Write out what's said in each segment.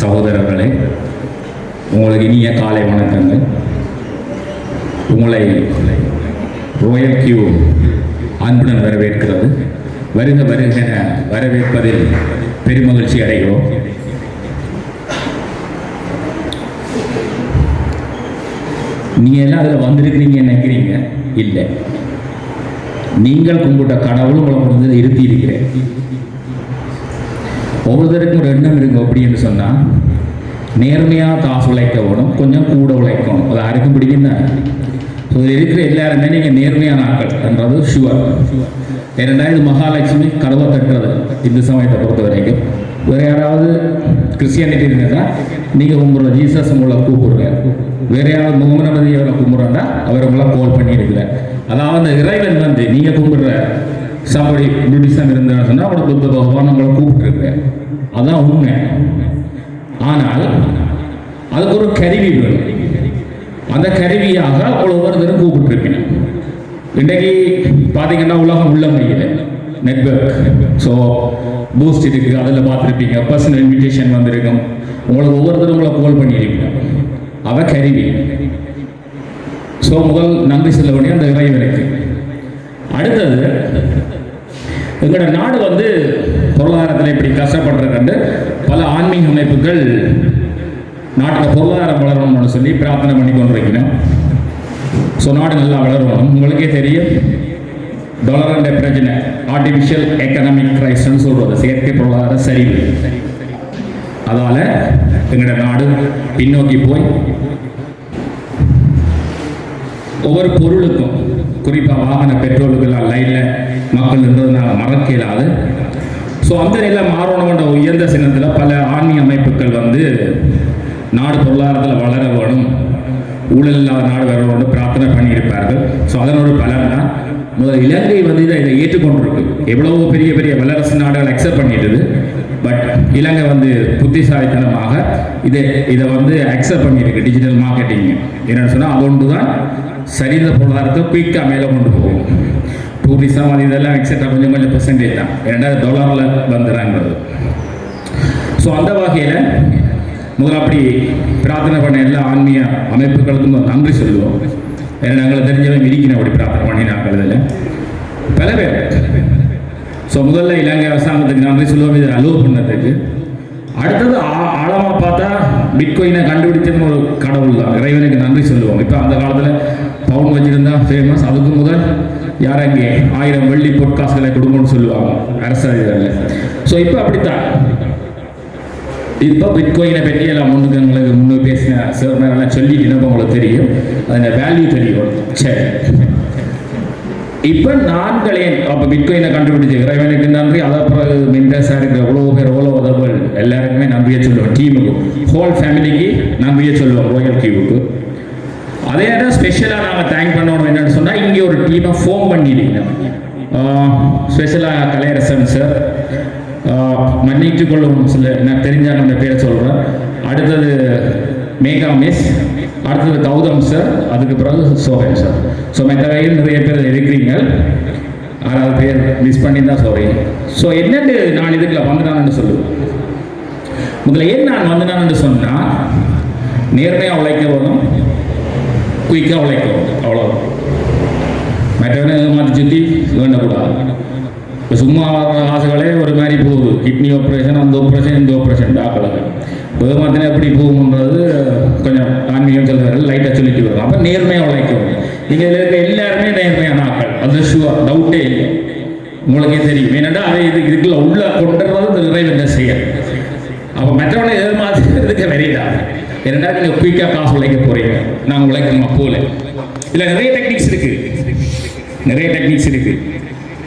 சகோதரர்களே உங்களுக்கு இனிய காலை வணக்கங்கள். உங்களை ரோயல் கியூ அன்புடன் வரவேற்கிறது. வருக வருக என வரவேற்பதில் பெருமகிழ்ச்சி அடைகிறோம். நீங்க எல்லாம் அதில் வந்திருக்கிறீங்க நினைக்கிறீங்க? இல்லை. நீங்கள் கும்பிட்ட கடவுள் உங்களை கொண்டு இருத்தி இருக்கிறேன் ஒவ்வொருத்தருக்கும் ஒரு எண்ணம் இருக்கும் அப்படின்னு சொன்னால் நேர்மையாக காசு உழைக்கணும் கொஞ்சம் கூட உழைக்கணும். அது யாருக்கும் பிடிக்கும் தான் இருக்கிற எல்லாருமே நீங்கள் நேர்மையான ஆட்கள்ன்றது ஷுவர் ஏனெண்டா இது மகாலட்சுமி கதவை தட்டுறது இந்து சமயத்தை பொறுத்த வரைக்கும். வேறு யாராவது கிறிஸ்டியானிட்டி இருந்தால் நீங்கள் கும்பிட்ற ஜீசஸ் உங்களை கூப்பிடுங்க. வேற யாராவது முகமது அவரை கும்பிட்றாண்டா அவர் உங்களை கால் பண்ணி இருக்கிறார் அதாவது அந்த இறைவன் வந்து நீங்கள் கும்பிடுற சாப்பாடு நுடிசம் இருந்தான்னு சொன்னால் அவனை புத்த பகவான் உங்களை கூப்பிட்டுருப்பேன். அதான் உண்மை. ஆனால் அதுக்கு ஒரு கருவி வேணும். அந்த கருவியாக அவ்வளோ ஒவ்வொருத்தரும் கூப்பிட்டுருப்பேன் இன்றைக்கு பார்த்தீங்கன்னா உலகம் உள்ளமையில் நெட்ஒர்க் ஸோ பூஸ்ட் இருக்குது அதில் பார்த்துருப்பீங்க. பர்சனல் இன்விடேஷன் வந்திருக்கும். உங்களுக்கு ஒவ்வொருத்தரும் உங்களை கால் பண்ணியிருப்பீங்க. அவ கருவி. ஸோ முதல் நன்றி செல்ல வேண்டிய அந்த இறைவனுக்கு. அடுத்தது எங்களோட நாடு வந்து பொருளாதாரத்தில் இப்படி கஷ்டப்படுற கண்டு பல ஆன்மீக அமைப்புகள் நாட்டில் பொருளாதாரம் வளரணும்னு சொல்லி பிரார்த்தனை பண்ணி கொண்டிருக்கிறேன் ஸோ நாடு நல்லா வளரணும். உங்களுக்கே தெரியும். டொலரண்ட பிரச்சனை ஆர்டிஃபிஷியல் எக்கனாமிக் கிரைஸ்ட்னு சொல்கிறது செயற்கை பொருளாதார சரிவு. அதால் எங்களோட நாடு பின்னோக்கி போய் ஒவ்வொரு பொருளுக்கும் குறிப்பாக வாகன பெட்ரோலுக்கெல்லாம் லைனில் மக்கள் இருந்ததுனால மறக்க இயலாது. ஸோ அந்த நிலையில் மாறணுமென்ற உயர்ந்த சின்னத்தில் பல ஆன்மீக அமைப்புகள் வந்து நாடு பொருளாதாரத்தில் வளர வேணும் ஊழல் இல்லாத நாடு வர வேணும் பிரார்த்தனை பண்ணியிருப்பார்கள். ஸோ அதனோட பலன் தான். முதல் இலங்கை வந்து இதை இதை ஏற்றுக்கொண்டிருக்கு. எவ்வளவோ பெரிய பெரிய வல்லரசு நாடுகள் அக்செப்ட் பண்ணிடுது பட் இலங்கை வந்து புத்திசாலித்தனமாக இதை இதை வந்து அக்செப்ட் பண்ணியிருக்கு டிஜிட்டல் மார்க்கெட்டிங் என்னென்னு சொன்னால் அது ஒன்று தான் சரிந்த பொருளாதாரத்தை குயிக்காக மேலே கொண்டு போகும். டூரிசம் அது இதெல்லாம் எக்ஸெட்ரா கொஞ்சம் கொஞ்சம் பெர்சன்டேஜ் தான். ரெண்டாவது டொலரில் வந்துடுறாங்கிறது. ஸோ அந்த வகையில் முதல்ல அப்படி பிரார்த்தனை பண்ண எல்லா ஆன்மீக அமைப்புகளுக்கும் நன்றி சொல்லுவோம். ஏன்னா நாங்களை தெரிஞ்சவங்க இருக்கணும் அப்படி பிரார்த்தனை பண்ணி நாங்கள் இதில் பல பேர். ஸோ முதல்ல இலங்கை அரசாங்கத்துக்கு நன்றி சொல்லுவோம். இதை அலோவ் பண்ணதுக்கு. அடுத்தது ஆழமாக பார்த்தா பிட்கோயினை கண்டுபிடிச்சதுன்னு ஒரு கடவுள் தான். இறைவனுக்கு நன்றி சொல்லுவோம். இப்போ அந்த காலத்தில் பவுன் வச்சிருந்தா ஃபேமஸ் அதுக்கு முதல் யார் ஆயிரம் வெள்ளி பொற்காசுகளை கொடுங்கன்னு சொல்லுவாங்க. அரசு அதிகாரிகள். ஸோ இப்போ அப்படித்தான். இப்போ பிட்கோயினை பற்றி எல்லாம் முன்னுக்கு எங்களுக்கு முன்னு பேசின சிவமெல்லாம் சொல்லிட்டு இன்னும் உங்களுக்கு தெரியும். அதில் வேல்யூ தெரியும். சரி இப்போ நான்களே அப்போ பிட்கோயினை கண்டுபிடிச்ச இறைவனுக்கு நன்றி. அதை பிறகு மின்டஸாக இருக்கிற எவ்வளோ பேர் எவ்வளோ உதவல் எல்லாருக்குமே நன்றியை சொல்லுவோம். டீமுக்கு ஹோல் ஃபேமிலிக்கு நன்றியை சொல்லுவோம். ரோயல் கியூவுக்கு அதே நேரம் ஸ்பெஷலாக நாங்கள் தேங்க் பண்ணணும் என்னன்னு சொன்னால் இங்கே ஒரு டீமை ஃபோன் பண்ணிடுங்க. ஸ்பெஷலாக கலையரசன் சார் மன்னிட்டு கொள்ளும் சில நான் தெரிஞ்சால் நம்ம பேரை சொல்கிறேன் அடுத்தது மேகா மிஸ் அடுத்தது கௌதம் சார் அதுக்கு பிறகு சோபன் சார் ஸோ மெத்தகையில் நிறைய பேர் இருக்கிறீங்க. ஆறாவது பேர் மிஸ் பண்ணி தான் சாரி ஸோ என்னட்டு நான் இதுக்குள்ள வந்துடான்னு சொல்லுவேன் முதல்ல ஏன் நான் வந்துடான்னு சொன்னால் நேர்மையாக உழைக்க வரும் குயிக்காக உழைக்கும் அவ்வளோ மற்றவனை ஏமாற்றி சுற்றி வேண்டக்கூடாது இப்போ சும்மா ஆசைகளே ஒரு மாதிரி போகுது கிட்னி ஆப்ரேஷன் அந்த ஆப்ரேஷன் இந்த ஆப்ரேஷன் டாக்டருக்கு ஏமாத்தினா எப்படி போகும்ன்றது கொஞ்சம் ஆன்மீகம் சொல்லுவார்கள் லைட்டாக சொல்லிட்டு வரும் அப்போ நேர்மையாக உழைக்கும் நீங்கள் இதில் இருக்க எல்லாருமே நேர்மையான ஆக்கள் அது ஷுவர் டவுட்டே இல்லை உங்களுக்கே தெரியும் ஏன்னாடா அதை இது இதுக்குள்ள உள்ள கொண்டுறது இந்த இறைவன் செயல் அப்போ மற்றவனை ஏமாத்துறதுக்கு வெறியதா என்னடா நீங்கள் குயிக்காக காசு உழைக்க போகிறீங்க நான் உழைக்கணுமா போகல. இதில் நிறைய டெக்னிக்ஸ் இருக்குது நிறைய டெக்னிக்ஸ் இருக்குது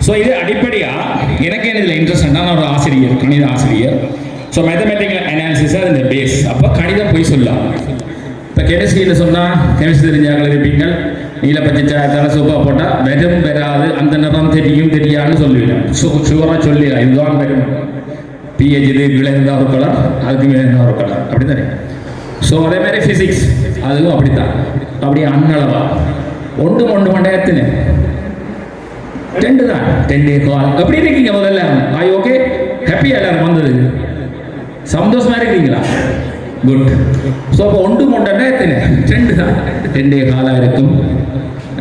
ஸோ இது அடிப்படையாக எனக்கு என்ன இதில் இன்ட்ரெஸ்ட் நான் ஒரு ஆசிரியர் கணித ஆசிரியர். ஸோ மேத்தமெட்டிக்கல் அனாலிசிஸ் இந்த பேஸ் அப்போ கணிதம் போய் சொல்லலாம். இப்போ கெமிஸ்ட்ரியில் சொன்னால் கெமிஸ்ட்ரி தெரிஞ்சாங்க இருப்பீங்க நீல பச்சை தலை சூப்பாக போட்டால் வெறும் பெறாது அந்த நிறம் தெரியும் தெரியாதுன்னு சொல்லிடலாம். சு சுவராக சொல்லிடலாம். இதுதான் வெறும் பிஹெச் இது கீழே இருந்தால் ஒரு கலர் அதுக்கு மேலே இருந்தால் ஒரு கலர் அப்படி தானே ஸோ அதே மாதிரி ஃபிசிக்ஸ் அதுவும் அப்படித்தான். அப்படி அன்னளவா. ஒன்று ஒன்று மணி எத்தனை? ரெண்டு தான் ரெண்டு கால் எப்படி இருக்கீங்க முதல்ல. ஆய் ஓகே ஹாப்பி எல்லாரும் வந்தது? சந்தோஷமா இருக்கீங்களா? குட் ஸோ அப்போ ஒன்று மூண்டா எத்தனை? ரெண்டு தான் ரெண்டே காலாக இருக்கும்.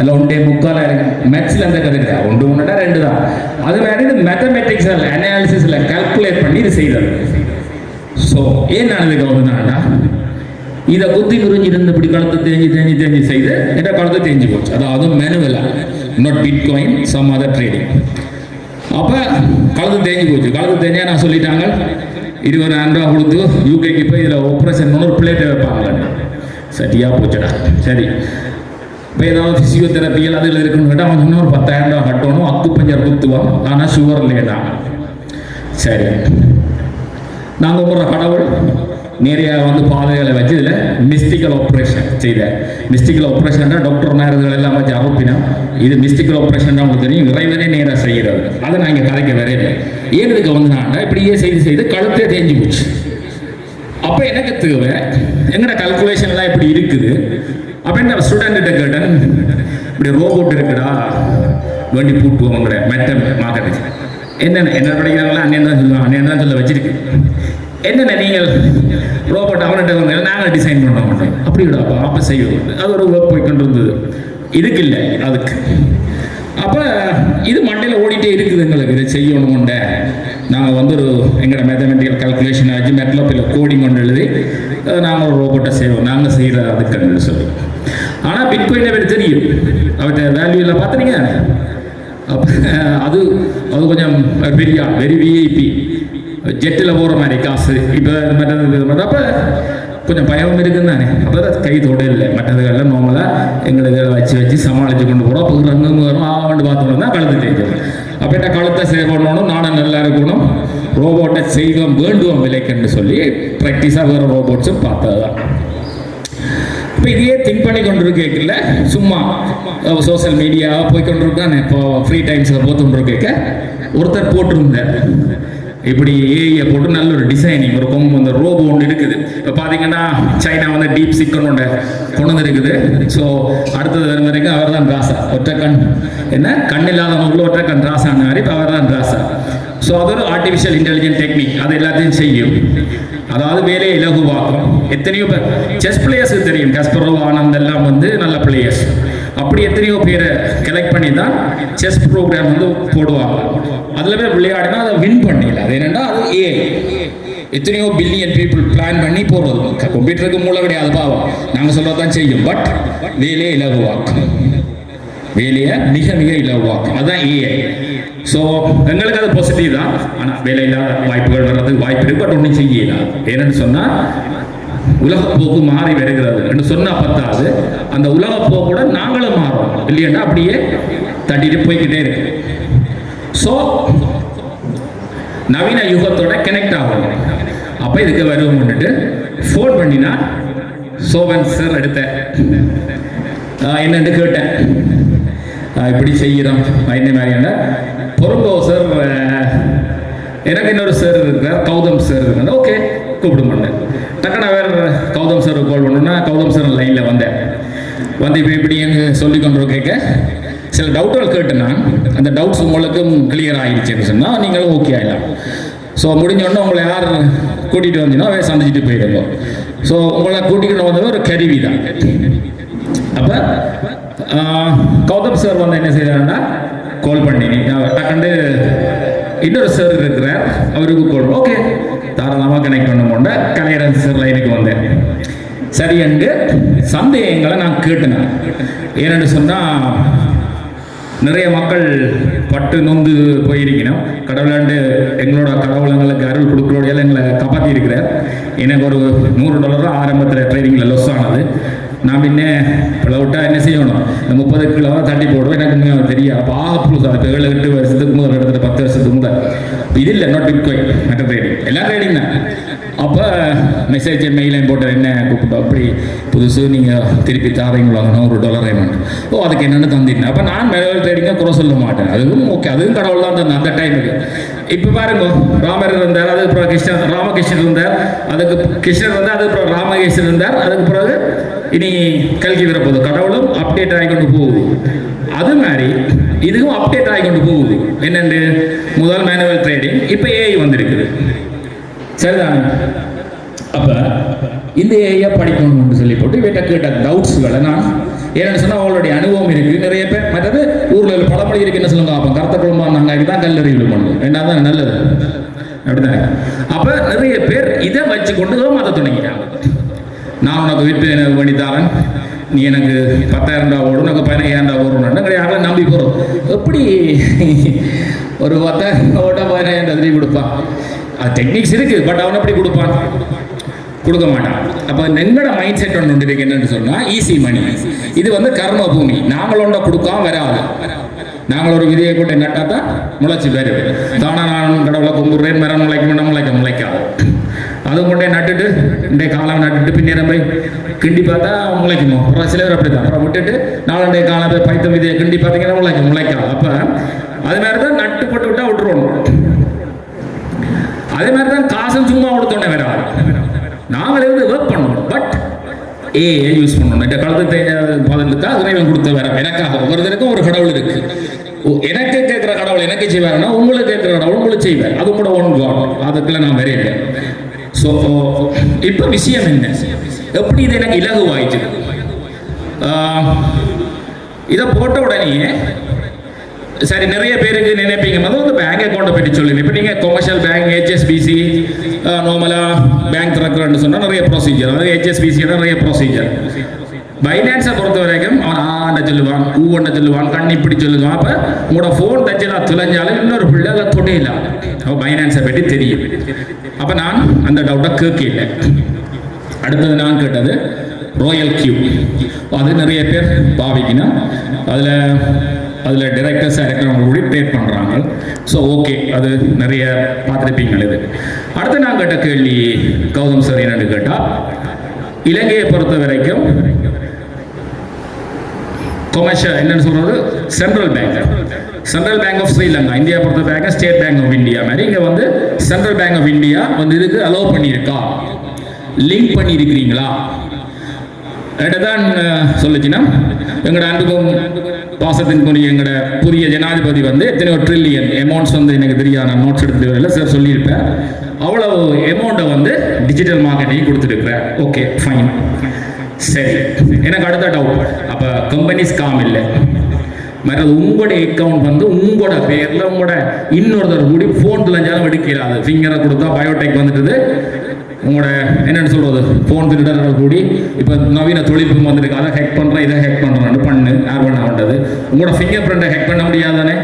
அல்ல ஒன்றே முக்காலாக இருக்கும். மேத்ஸில் அந்த கதை இருக்கா? ஒன்று மூணுடா ரெண்டு தான் அது மாதிரி இது மேத்தமெட்டிக்ஸில் அனாலிசிஸில் கால்குலேட் பண்ணி இது செய்தது. ஸோ ஏன் நான் ஒன்று வந்தேன்னா இதை குத்தி குறிஞ்சிருந்து இப்படி கழுத்து தேஞ்சி தேஞ்சி தேஞ்சி செய்து என்ற கழுத்து தேஞ்சு போச்சு. அதாவது மேனுவலாக not bitcoin some other trading அப்போ கழுத்து தேஞ்சு போச்சு. கழுத்து தேஞ்சா நான் சொல்லிட்டாங்க? இருபதாயிரம் ரூபா கொடுத்து யூகேக்கு போய் இதில் ஆப்ரேஷன் பண்ண ஒரு பிளேட்டை வைப்பாங்க சரியா போச்சுடா. சரி. இப்போ ஏதாவது ஃபிசியோதெரப்பியல் அதில் இருக்குன்னு கேட்டால் அவன் இன்னொரு ஒரு பத்தாயிரம் ரூபா கட்டணும் அக்கு பஞ்சர் குத்துவான் ஆனால் சுகர் லேதான் சரி. நாங்கள் போடுற கடவுள் நிறைய வந்து பாதைகளை வச்சு இதில் மிஸ்டிக்கல் ஆப்ரேஷன் செய்த. மிஸ்டிக்கல் ஆப்ரேஷன்னா டாக்டர் நேரத்தில் எல்லாம் வச்சு அறுப்பினா இது மிஸ்டிக்கல் ஆப்ரேஷன் உங்களுக்கு தெரியும். இறைவனே நேராக செய்கிறது அதை நான் இங்கே கதைக்க வரையில ஏன் இதுக்கு வந்து நான் இப்படியே செய்து செய்து கழுத்தே தேஞ்சு போச்சு. அப்போ எனக்கு தேவை. எங்கட கல்குலேஷன்லாம் இப்படி இருக்குது. அப்படின்னு நான் ஸ்டூடெண்ட்ட கேட்டேன். இப்படி ரோபோட் இருக்குடா. வேண்டி பூட்டுவோங்கிற மெட்ட மார்க்கெட்டுக்கு என்னென்ன என்ன படிக்கிறாங்களா அண்ணன் தான் சொல்லுவாங்க. அண்ணன் தான் சொல்ல வச்சிருக்கு. என்னென்ன நீங்கள் ரோபோட் அவன்கிட்ட வந்து நாங்கள் டிசைன் பண்ண மாட்டோம் அப்படி விடாப்பா அப்போ செய்வோம் அது ஒரு ஒர்க் போய் கொண்டு இருந்தது இதுக்கு இல்லை அதுக்கு. அப்போ இது மண்டையில் ஓடிட்டே இருக்குது எங்களுக்கு. இதை செய்யணுமுண்ட நாங்கள் வந்து ஒரு எங்களோட மேத்தமெட்டிக்கல் கால்குலேஷன் ஆச்சு மெட்லப்பில் கோடிங் கொண்டு எழுதி நாங்கள் ஒரு ரோபோட்டை செய்வோம். நாங்கள் செய்கிற அதுக்குன்னு சொல்லி. ஆனால் பிட்கோயினை பேர் தெரியும். அவர்கிட்ட வேல்யூ எல்லாம் பார்த்துறீங்க அப்போ அது அது கொஞ்சம் பெரிய வெரி விஐபி ஜெட்டில் போகிற மாதிரி காசு இப்போ மற்றது அப்போ கொஞ்சம் பயம் இருக்குன்னு தானே. அப்போ கை தொடல இல்லை மற்றதுகள்லாம் நார்மலாக எங்களுக்கு வச்சு வச்சு சமாளித்து கொண்டு போகிறோம் அப்போ ரங்கம் வரும். ஆண்டு பார்த்தோம்னா தான் கழுத்து தேய்ச்சிடும் அப்போ என்ன கழுத்தை சேவ் பண்ணணும் நானும் நல்லா இருக்கணும். ரோபோட்டை செய்வோம் வேண்டுவோம் விலைக்குன்னு சொல்லி ப்ராக்டிஸாக வேறு ரோபோட்ஸும் பார்த்தது தான் இப்போ இதையே திங்க் பண்ணி கொண்டு இருக்கல சும்மா சோஷியல் மீடியா போய் கொண்டு இப்போ ஃப்ரீ டைம்ஸில் போட்டு இருக்க ஒருத்தர் போட்டிருந்தார். இப்படி ஏஐயை போட்டு நல்ல ஒரு டிசைனிங் ஒரு கொம்பு அந்த ரோபோ ஒன்று இருக்குது. இப்போ பார்த்தீங்கன்னா சைனா வந்து டீப் சிக்கன் ஒன்று கொண்டு வந்துருக்குது. ஸோ அடுத்தது வரும் வரைக்கும் அவர் தான் ராசா. ஒற்றை கண். என்ன? கண் இல்லாதவங்களும் ஒற்றை கண் ராசான மாதிரி. இப்போ அவர் தான் ராசா. ஸோ அது ஒரு ஆர்டிஃபிஷியல் இன்டெலிஜென்ட் டெக்னிக் அது எல்லாத்தையும் செய்யும். அதாவது வேலையை இலகுவாக்கும். எத்தனையோ பேர். செஸ் பிளேயர்ஸுக்கு தெரியும். கஸ்பரோ ஆனந்த் எல்லாம் வந்து நல்ல பிளேயர்ஸ் அப்படி எத்தனையோ பேரை கலெக்ட் பண்ணி தான் செஸ் ப்ரோக்ராம் வந்து போடுவாங்க. அதில் போய் விளையாடினா அதை வின் பண்ணிடல அது என்னென்னா அது ஏ எத்தனையோ பில்லியன் பீப்புள் பிளான் பண்ணி போடுறது. கம்ப்யூட்டருக்கு மூளை கிடையாது பாவம். நாங்கள் தான் செய்யும். பட் வேலையை இலகுவாக்கும். வேலையை மிக மிக இலவாக்கும் அதுதான் ஏஐ ஸோ எங்களுக்கு அது பாசிட்டிவ் தான். ஆனால் வேலையில்லாத வாய்ப்புகள் வர்றதுக்கு வாய்ப்பு இருக்கு பட் ஒன்றும் செய்யலாம் ஏன்னு சொன்னால் உலகப்போக்கு மாறி வருகிறது என்று சொன்னா பத்தாது. அந்த உலகப்போக்கோட நாங்களும் மாறோம் இல்லையா அப்படியே தட்டிட்டு போய்கிட்டே இருக்கு. ஸோ நவீன யுகத்தோட கனெக்ட் ஆகணும் அப்போ இதுக்கு வருவோம்னுட்டு ஃபோன் பண்ணினா சோவன் சார் எடுத்தேன் ஆஹ் என்னன்னு கேட்டேன்? இப்படி செய்கிறோம். என்ன மாதிரியான பொறுங்கோ சார் எனக்கு இன்னொரு சார் இருக்கிறார் கௌதம் சார் இருக்காங்க ஓகே கூப்பிடுங்க. டக்குனு வேறு கௌதம் சார் கால் பண்ணோன்னா கௌதம் சார் லைனில் வந்தேன். வந்து இப்போ இப்படின்னு சொல்லி கொண்டு கேட்க சில டவுட்டுகள் கேட்டுனா நான். அந்த டவுட்ஸ் உங்களுக்கும் கிளியர் ஆகிடுச்சுன்னு சொன்னால் நீங்களும் ஓகே ஆகிடலாம் ஸோ முடிஞ்சோடனே உங்களை யார் கூட்டிகிட்டு வந்தீங்கன்னா அவே சந்திச்சுட்டு போயிடுங்க ஸோ உங்களை கூட்டிகிட்டு வந்தது ஒரு கருவி தான். அப்போ கௌதம் சார் வந்து என்ன செய்கிறாருன்னா கால் பண்ணி டக்குண்டு இன்னொரு சார் இருக்கிறார் அவருக்கு கால் ஓகே தாராளமாக கனெக்ட் பண்ண போண்ட கலையரசர் லைனுக்கு வந்தேன். சரி என்று சந்தேகங்களை நான் கேட்டினேன் ஏன்னு சொன்னால் நிறைய மக்கள் பட்டு நொந்து போயிருக்கணும். கடவுளாண்டு எங்களோட கடவுளங்களுக்கு அருள் கொடுக்குறோடையால் எங்களை காப்பாற்றி இருக்கிறார் எனக்கு ஒரு நூறு டாலர் ஆரம்பத்தில் ட்ரைனிங்கில் லொஸ் ஆனது. நான் பின்னே இவ்வளோ விட்டா என்ன செய்யணும்? இந்த முப்பது கிலோ தட்டி போடுவேன். எனக்கு இன்னும் தெரியும் அப்போ ஆக புதுசு அது இப்போ ஏழு எட்டு வருஷத்துக்கு முதல் எடுத்துட்டு பத்து வருஷத்துக்கு முதல் இது இல்லை நோட் பிட்கோயின் மற்ற ட்ரேடிங் எல்லா ட்ரேடிங் தான். அப்போ மெசேஜ் மெயிலையும் போட்டு என்ன கூப்பிட்டோம்? அப்படி புதுசு நீங்கள் திருப்பி தாரீங்களா நூறு டாலர் வேணும் ஓ அதுக்கு என்னென்னு தந்திட்டேன் அப்போ நான் மெயில் ட்ரேடிங்காக குறை சொல்ல மாட்டேன். அதுவும் ஓகே அதுவும் கடவுள் தான் தந்தேன் அந்த டைமுக்கு இப்போ பாருங்க ராமர் இருந்தார் அதுக்கு அப்புறம் கிருஷ்ணன் ராமகிருஷ்ணன் இருந்தார் அதுக்கு கிருஷ்ணர் இருந்தார் அதுக்கு அப்புறம் ராமகிருஷ்ணன் இருந்தார் அதுக்கு பிறகு இனி கல்கி வரப்போகுது. கடவுளும் அப்டேட் ஆகிக்கொண்டு போகுது. அது மாதிரி இதுவும் அப்டேட் ஆகிக்கொண்டு போகுது. என்னென்று? முதல் மேனுவல் ட்ரேடிங் இப்போ ஏஐ வந்திருக்குது. சரிதானே? அப்போ இந்த ஏஐயா படிக்கணும்னு சொல்லி போட்டு வீட்டை கேட்ட டவுட்ஸ்களை நான் ஏன்னு சொன்னால் அவளுடைய அனுபவம் இருக்குது நிறைய பேர். மற்றது ஊரில் ஒரு பழமொழி இருக்கு என்ன சொல்லுங்க அப்போ கருத்த குடும்பம் நாங்க தான் கல்லறிவு பண்ணுவோம் என்ன தான்? நல்லது. அப்படிதானே அப்போ நிறைய பேர் இதை வச்சு கொண்டு தான் மத தொடங்கிட்டாங்க. நான் உனக்கு விட்டு எனக்கு பண்ணி நீ எனக்கு பத்தாயிரம் ரூபா ஓடும் உனக்கு பதினையாயிரம் ரூபா ஓடணும் கிடையாது நம்பி போகிறோம் எப்படி? ஒரு பத்தாயிரம் ரூபா ஓட்டா பதினாயிரம் ரூபா திருப்பி கொடுப்பான். அது டெக்னிக்ஸ் இருக்குது பட் அவன் எப்படி கொடுப்பான்? கொடுக்க மாட்டான். அப்போ எங்களோட மைண்ட் செட் ஒன்று உண்டு என்னன்னு சொன்னால் ஈஸி மணி இது வந்து கர்ம பூமி நாங்களோட கொடுக்காம வராது நாங்கள் ஒரு விதையை கூட நட்டா தான் முளைச்சி பேர் தானா நான் கடவுளை கும்பிட்றேன் மரம் முளைக்கும் முளைக்க முளைக்க அது கொண்டே நட்டுட்டு இன்றைய காலம் நட்டுட்டு பின்னேறம் போய் கிண்டி பார்த்தா முளைக்குமோ? அப்புறம் சில பேர் அப்படி தான் அப்புறம் விட்டுட்டு நாலண்டைய காலம் போய் பைத்த விதையை கிண்டி பார்த்தீங்கன்னா முளைக்கும் முளைக்கா அப்போ அது மாதிரி தான் நட்டு போட்டு விட்டா விட்டுருவோம் அதே மாதிரி தான் காசும் சும்மா கொடுத்தோன்னே வேற நாங்கள் இருந்து ஒர்க் பண்ணணும். பட் ஏ யூஸ் பண்ணணும். இந்த காலத்து பதிலுக்கா இறைவன் கொடுத்த வேற எனக்காக. ஒவ்வொருத்தருக்கும் ஒரு கடவுள் இருக்கு. எனக்கு கேட்குற கடவுள் எனக்கு செய்வாருன்னா உங்களுக்கு கேட்குற கடவுள் உங்களுக்கு செய்வார். அது கூட ஒன் காட் அதுக்குள்ள நான் வரையிட்டேன் ஸோ இப்போ விஷயம் என்ன? எப்படி இது எனக்கு இலகுவாயிட்டு இதை போட்ட உடனே சரி நிறைய பேருக்கு நினைப்பீங்க முதல்ல வந்து பேங்க் அக்கௌண்ட்டை பற்றி சொல்லுங்க. இப்போ நீங்கள் கொமர்ஷியல் பேங்க் ஹெச்எஸ்பிசி நார்மலாக பேங்க் திறக்கிறேன்னு சொன்னால் நிறைய ப்ரொசீஜர் அதாவது ஹெச்எஸ்பிசி நிறைய ப்ரொசீஜர் பைனான்ஸை பொறுத்த வரைக்கும் அவன் ஆண்ட சொல்லுவான் ஊவண்ட சொல்லுவான் கண் இப்படி சொல்லுவான். அப்போ உங்களோட ஃபோன் டச்சில் துளைஞ்சாலும் இன்னொரு பிள்ளை அதை தொடையில அப்போ பைனான்ஸை பற்றி தெரியும். அப்போ நான் அந்த டவுட்டை கேட்கல அடுத்தது நான் கேட்டது ராயல் கியூ அது நிறைய பேர் பாவிக்கணும். அதில் அதில் டிரெக்டர்ஸாக இருக்கிறவங்க கூட ட்ரேட் பண்ணுறாங்க ஸோ ஓகே அது நிறைய பார்த்துருப்பீங்க இது. அடுத்து நான் கேட்ட கேள்வி கௌதம் சார் என்னென்னு கேட்டால் இலங்கையை பொறுத்த வரைக்கும் கொமர்ஷியல் என்னன்னு சொல்றது central bank central bank of Sri Lanka India பொறுத்த bank state bank of India மாதிரி இங்கே வந்து சென்ட்ரல் பேங்க் ஆஃப் இந்தியா வந்து இதுக்கு அலோவ் பண்ணியிருக்கா. லிங்க் பண்ணியிருக்கிறீங்களா? தான் சொல்லுச்சுன்னா எங்களோட அன்புக்கும் பாசத்தின்குரிய எங்களோட புதிய ஜனாதிபதி வந்து எத்தனையோ ட்ரில்லியன் அமௌண்ட்ஸ் வந்து எனக்கு தெரியாது நான் நோட்ஸ் எடுத்து வரல சார் சொல்லியிருப்பேன். அவ்வளவு அமௌண்ட்டை வந்து டிஜிட்டல் மார்க்கெட்டிங் கொடுத்துருக்குறேன் ஓகே ஃபைன் சரி. எனக்கு அடுத்த டவுட் அப்போ கம்பெனிஸ் காம் இல்லை. மற்றது உங்களோட அக்கௌண்ட் வந்து உங்களோட பேரில் உங்களோட இன்னொருத்தர் கூடி ஃபோன் துளைஞ்சாலும் எடுக்கிறாது ஃபிங்கரை கொடுத்தா பயோடெக் வந்துட்டுது. உங்களோட என்னென்னு சொல்கிறது ஃபோன் திருடர்கள் கூடி இப்போ நவீன தொழில்நுட்பம் வந்துருக்கு. அதை ஹேக் பண்ணுறேன் இதை ஹேக் பண்ணுறேன்னு பண்ணு. யார் பண்ண வேண்டது உங்களோட ஃபிங்கர் பிரிண்ட்டை ஹேக் பண்ண முடியாதானே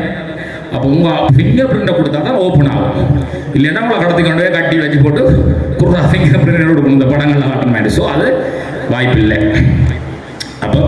அப்போ உங்கள் ஃபிங்கர் பிரிண்ட்டை கொடுத்தா தான் ஓப்பன் ஆகும். இல்லைன்னா உங்களை கடத்தி கொண்டு போய் கட்டி வச்சு போட்டு குர்ரா ஃபிங்கர் பிரிண்ட் கொடுக்கணும் இந்த படங்கள் ஆட்டம் மாதிரி. ஸோ அது வாய்ப்பில்லை அப்போ